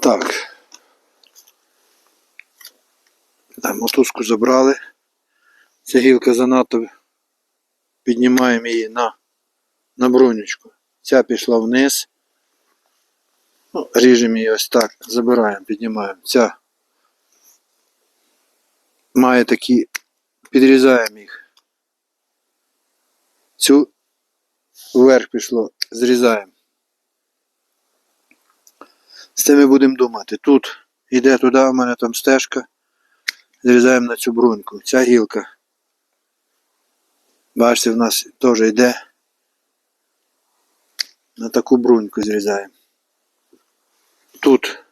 Так. Мотузку забрали. Ця гілка занадто піднімаємо її на, на бронючку. Ця пішла вниз. Ну, ріжемо її ось так, забираємо, піднімаємо. Ця має такі, підрізаємо їх. Цю вверх пішло, зрізаємо. З тим ми будемо думати. Тут йде туди, у мене там стежка. Зрізаємо на цю бруньку. Ця гілка. Бачите, в нас теж йде. На таку бруньку зрізаємо. Тут.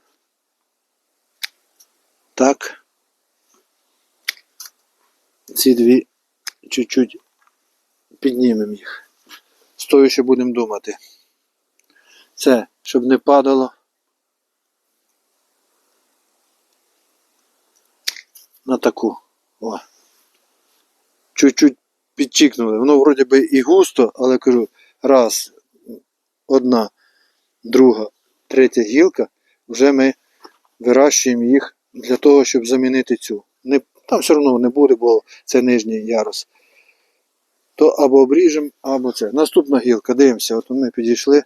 Так. Ці дві чуть-чуть піднімемо їх. З тою ще будемо думати. Це, щоб не падало. На таку. О. Чуть-чуть підчікнули. Воно вроді би і густо, але кажу, раз, одна, друга, третя гілка, вже ми вирощуємо їх для того, щоб замінити цю. Не, там все одно не буде, бо це нижній ярус. То або обріжемо, або це. Наступна гілка, дивимося, от ми підійшли.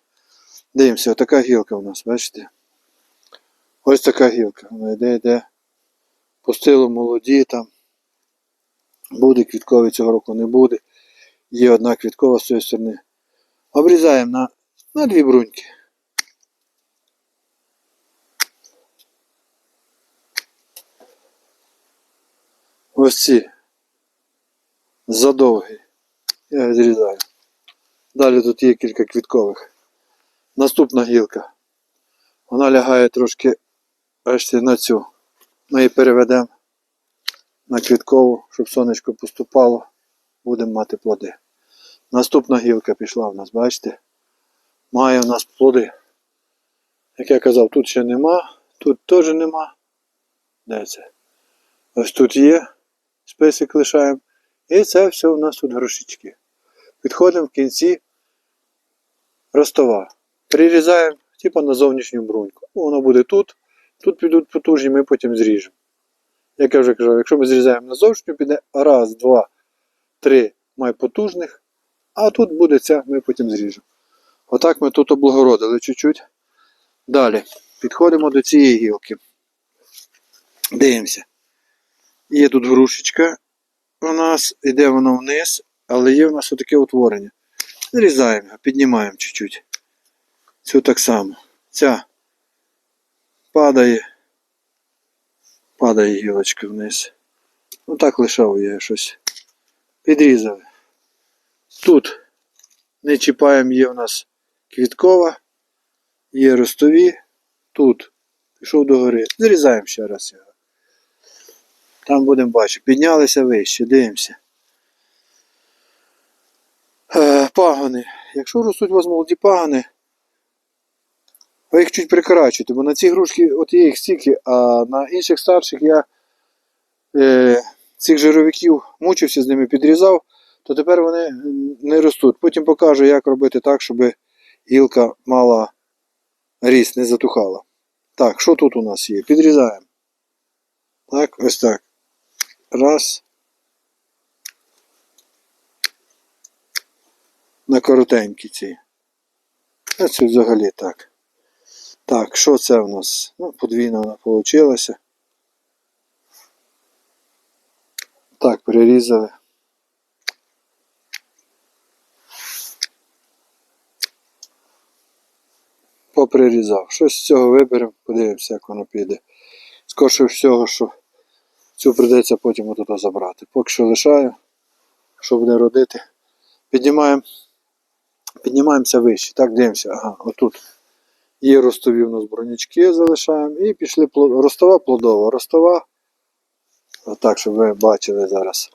Дивимося, отака гілка у нас, бачите? Ось така гілка. Вона йде, йде. Пустило молоді там. Буде квітковий цього року не буде. Є одна квіткова з цієї сторони. Обрізаємо на, на дві бруньки. Ось ці задовгі. Я їх зрізаю. Далі тут є кілька квіткових. Наступна гілка. Вона лягає трошки бачите, на цю. Ми її переведемо на квіткову, щоб сонечко поступало. Будемо мати плоди. Наступна гілка пішла в нас, бачите? Має в нас плоди. Як я казав, тут ще нема, тут теж нема. Де це? Ось тут є. Список лишаємо. І це все у нас тут грошички. Підходимо в кінці ростова. Прирізаємо, типу на зовнішню бруньку. Воно буде тут. Тут підуть потужні, ми потім зріжемо. Як я вже казав, якщо ми зрізаємо на зовнішню, піде раз, два, три май потужних, а тут буде ця, ми потім зріжемо. Отак ми тут облагородили чуть-чуть. Далі підходимо до цієї гілки. Дивимося. Є тут грушечка. У нас йде воно вниз, але є в нас отаке утворення. Зрізаємо піднімаємо чуть-чуть. Цю так само. Ця падає. Падає гілочка вниз. Ну так лишав я щось. Підрізали. Тут не чіпаємо, є у нас квіткова, є ростові. Тут пішов догори. Зрізаємо ще раз його. Там будемо бачити. Піднялися вище, дивимося. Е, пагони. Якщо ростуть у вас молоді пагони, ви їх чуть прикрачуєте, бо на ці грушки от є їх стільки, а на інших старших я е, цих жировиків мучився з ними, підрізав, то тепер вони не ростуть. Потім покажу, як робити так, щоб гілка мала ріст, не затухала. Так, що тут у нас є? Підрізаємо. Так, ось так. Раз. На коротенькі ці. А це взагалі так. Так, що це у нас? Ну, подвійна вона вийшла. Так, перерізали. Поприрізав. Щось з цього виберемо, подивимося, як воно піде. Скорше всього, що цю прийдеться потім отут забрати. Поки що лишаю, що буде родити. Піднімаємо, піднімаємося вище. Так, дивимося. Ага, отут. Є ростові у нас бронячки залишаємо. І пішли ростова плодова. Ростова. Отак, щоб ви бачили зараз.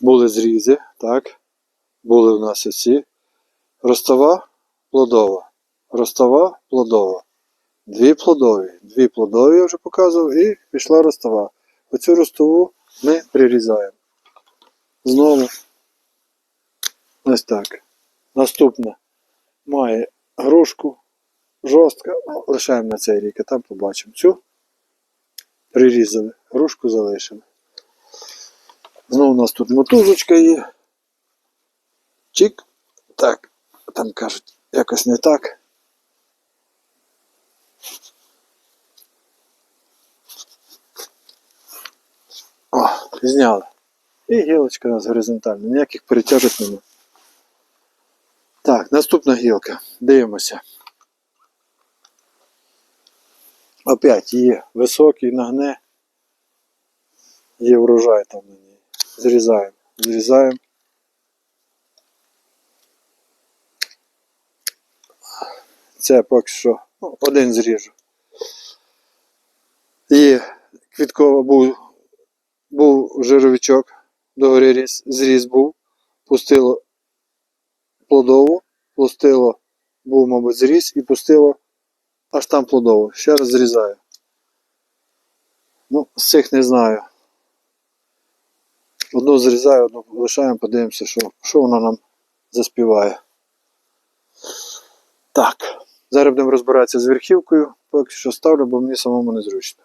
Були зрізи, так. Були у нас оці. Ростова плодова. Ростова плодова. Дві плодові. Дві плодові я вже показував, і пішла ростова. Оцю ростову ми прирізаємо. Знову. Ось так. Наступна має грушку жорстка. Ну, лишаємо на цей рік, а там побачимо. Цю прирізали, грушку залишили. Знову у нас тут мотузочка є. Чик. Так, там кажуть, якось не так. О, зняли. І гілочка у нас горизонтальна, ніяких перетяжок немає. Так, наступна гілка. Дивимося. Опять є високий нагне. Є врожай там на ній. Зрізаємо. Зрізаємо. Це поки що ну, один зріжу. І квіткова був, був жировичок, догорі ріс, зріз був, пустило плодову, пустило, був, мабуть, зріз і пустило аж там плодову. Ще раз зрізаю. Ну, з цих не знаю. Одну зрізаю, одну лишаємо, подивимося, що, що вона нам заспіває. Так. Зараз будемо розбиратися з верхівкою. Поки що ставлю, бо мені самому незручно.